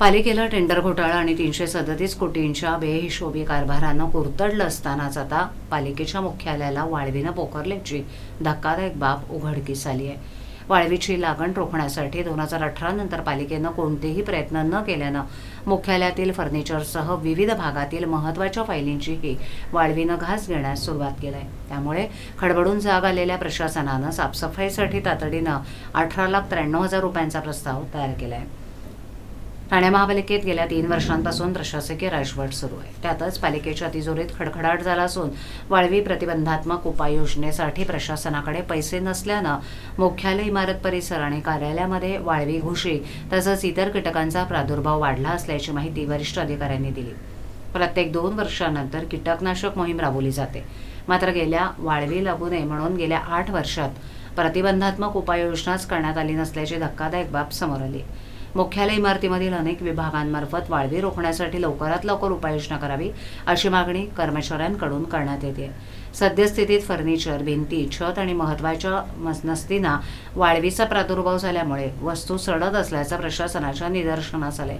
पालिकेला टेंडर घोटाळा आणि तीनशे सदतीस कोटींच्या बेहिशोबी कारभारानं कुरतडलं असतानाच आता पालिकेच्या मुख्यालयाला वाळवीनं पोखरल्याची धक्कादायक बाब उघडकीस आली आहे. वाळवीची लागण रोखण्यासाठी दोन हजार अठरा नंतर पालिकेनं कोणतेही प्रयत्न न केल्यानं मुख्यालयातील फर्निचरसह विविध भागातील महत्त्वाच्या फायलींचीही वाळवीनं घास घेण्यास सुरुवात केली आहे त्यामुळे खडबडून जाग आलेल्या प्रशासनानं साफसफाईसाठी तातडीनं अठरा लाख त्र्याण्णव हजार रुपयांचा प्रस्ताव तयार केला आहे ठाणे महापालिकेत गेल्या तीन वर्षांपासून प्रशासकीय राजवट सुरू आहे. त्यातच पालिकेच्या तिजोरीत खडखडाट झाला असून वाळवी प्रतिबंधात्मक उपाययोजनेसाठी प्रशासनाकडे पैसे नसल्यानं मुख्यालय इमारत परिसर आणि कार्यालयामध्ये वाळवी घुशी तसंच इतर कीटकांचा प्रादुर्भाव वाढला असल्याची माहिती वरिष्ठ अधिकाऱ्यांनी दिली. प्रत्येक दोन वर्षानंतर कीटकनाशक मोहीम राबवली जाते. मात्र गेल्या वाळवी लागू नये म्हणून गेल्या आठ वर्षात प्रतिबंधात्मक उपाययोजनाच करण्यात आली नसल्याची धक्कादायक बाब समोर आली. मुख्यालय इमारतीमधील अनेक विभागांमार्फत वाळवी रोखण्यासाठी लवकरात लवकर उपाययोजना करावी अशी मागणी कर्मचाऱ्यांकडून करण्यात येते. सद्यस्थितीत फर्निचर भिंती छत आणि महत्त्वाच्या मस- नसतींना वाळवीचा प्रादुर्भाव झाल्यामुळे वस्तू सडत असल्याचं प्रशासनाच्या निदर्शनास आले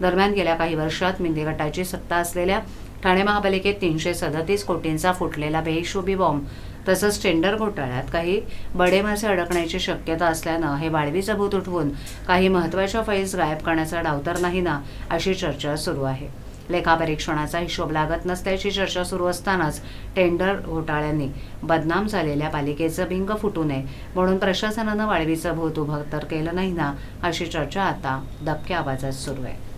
दरम्यान गेल्या काही वर्षात मिंदी गटाची सत्ता असलेल्या ठाणे महापालिकेत तीनशे सदतीस कोटींचा फुटलेला बेहिशोबी बॉम्ब तसंच टेंडर घोटाळ्यात काही बडे मासे अडकण्याची शक्यता असल्यानं हे वाळवी भूत उठवून काही महत्त्वाच्या फाईल्स गायब करण्याचा डाव तर नाही ना अशी चर्चा सुरू आहे. लेखापरीक्षणाचा हिशोब लागत नसल्याची चर्चा सुरू असतानाच टेंडर घोटाळ्यांनी बदनाम झालेल्या पालिकेचं भिंग फुटू नये म्हणून प्रशासनानं वाळवीचं भूत उभं तर केलं नाही ना अशी चर्चा आता दबक्या आवाजात सुरू आहे.